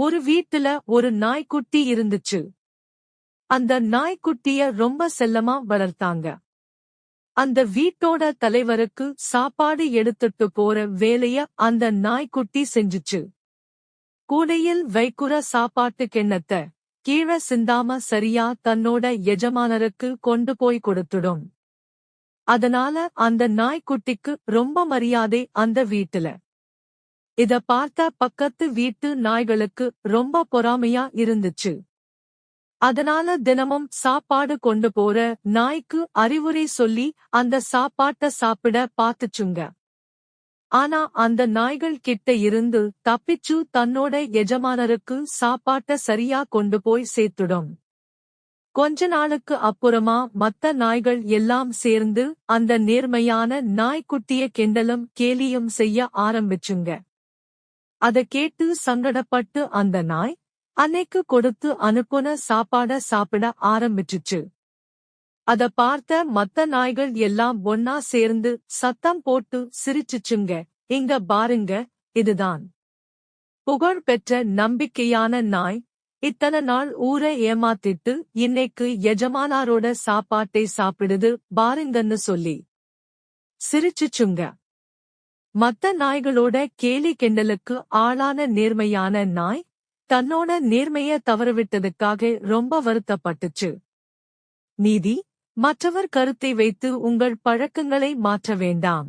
ஒரு வீட்டுல ஒரு நாய்க்குட்டி இருந்துச்சு. அந்த நாய்க்குட்டிய ரொம்ப செல்லமா வளர்த்தாங்க. அந்த வீட்டோட தலைவருக்கு சாப்பாடு எடுத்துட்டு போற வேலைய அந்த நாய்க்குட்டி செஞ்சுச்சு. கூடையில் வைக்குற சாப்பாட்டு கிண்ணத்த கீழ சிந்தாம சரியா தன்னோட எஜமானருக்கு கொண்டு போய் கொடுத்துடும். அதனால அந்த நாய்க்குட்டிக்கு ரொம்ப மரியாதை அந்த வீட்டுல. இத பார்த்த பக்கத்து வீட்டு நாய்களுக்கு ரொம்ப பொறாமையா இருந்துச்சு. அதனால தினமும் சாப்பாடு கொண்டு போற நாய்க்கு அறிவுரை சொல்லி அந்த சாப்பாட்ட சாப்பிட பாத்துச்சுங்க. ஆனா அந்த நாய்கள் கிட்ட இருந்து தப்பிச்சு தன்னோட எஜமானருக்கு சாப்பாட்ட சரியா கொண்டு போய் சேர்த்துடும். கொஞ்ச நாளுக்கு அப்புறமா மத்த நாய்கள் எல்லாம் சேர்ந்து அந்த நேர்மையான நாய்க்குட்டிய கிண்டலும் கேலியும் செய்ய ஆரம்பிச்சுங்க. அதை கேட்டு சங்கடப்பட்டு அந்த நாய் அன்னைக்கு கொடுத்து அனுப்புன சாப்பாட சாப்பிட ஆரம்பிச்சுச்சு. அத பார்த்த மத்த நாய்கள் எல்லாம் ஒன்னா சேர்ந்து சத்தம் போட்டு சிரிச்சுச்சுங்க. இங்க பாருங்க இதுதான். புகழ் பெற்ற நம்பிக்கையான நாய். இத்தனை நாள் ஊரை ஏமாத்திட்டு இன்னைக்கு எஜமானாரோட சாப்பாட்டை சாப்பிடுது பாருங்கன்னு சொல்லி. சிரிச்சுச்சுங்க. மத்த நாய்களோட கேலி கிண்டலுக்கு ஆளான நேர்மையான நாய் தன்னோட நேர்மைய தவறவிட்டதுக்காக ரொம்ப வருத்தப்பட்டுச்சு. நீதி மற்றவர் கருத்தை வைத்து உங்கள் பழக்கங்களை மாற்ற வேண்டாம்.